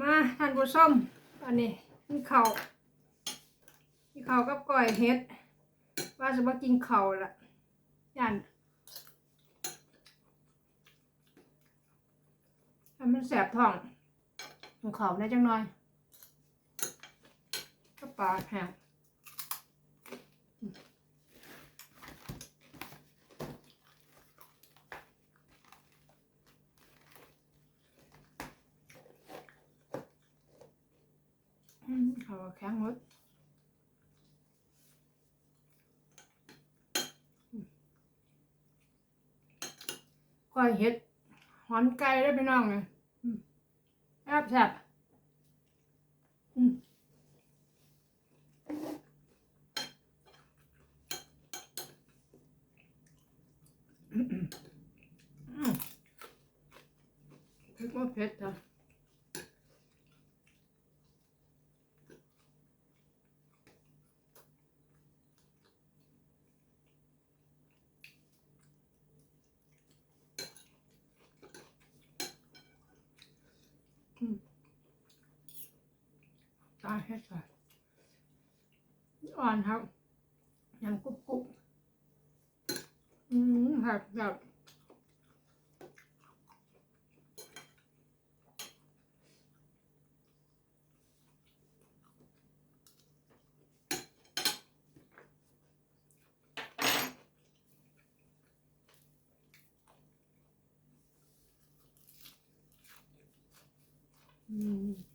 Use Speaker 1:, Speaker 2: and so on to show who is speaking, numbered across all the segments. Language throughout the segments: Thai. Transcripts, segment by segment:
Speaker 1: มาท่านผู้ชม อันนี้มีเข่ามีเข่ากับก้อยเฮ็ด ว่าจะมากินเข่าละยันทำมันแสบท้องของเขาได้จังหน่อยก็ปากแห้ง เขาแข็งหมดก้อยเห็ดหอนไก่ได้ไปน้องเลยแอบแซ่บอืมอืมอืมอืมอือืมอืมอืมอืมอืมอืมอืม ป้าให้ใส่อ่อนครับยังกรุบกรุบอืมหักแบบอืม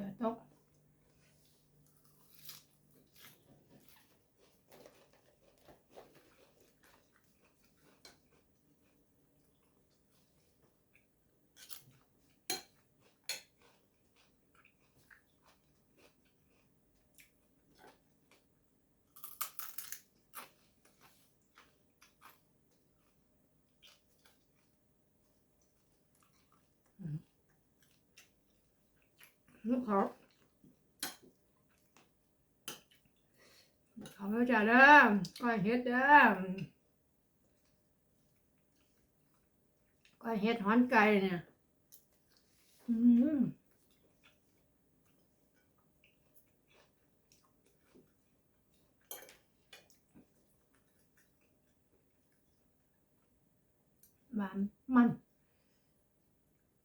Speaker 1: 对走 ลูกเขาเขาไม่จ่าเด้อก้อยเฮ็ดเด้อก้อยเฮ็ดหอนไก่เนี่ยอืมหวานมัน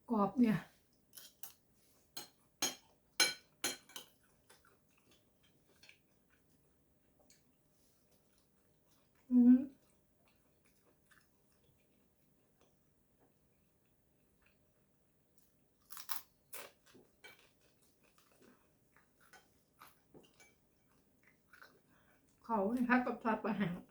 Speaker 1: กรอบเนี่ย เขาเนข้ากับทาประหาร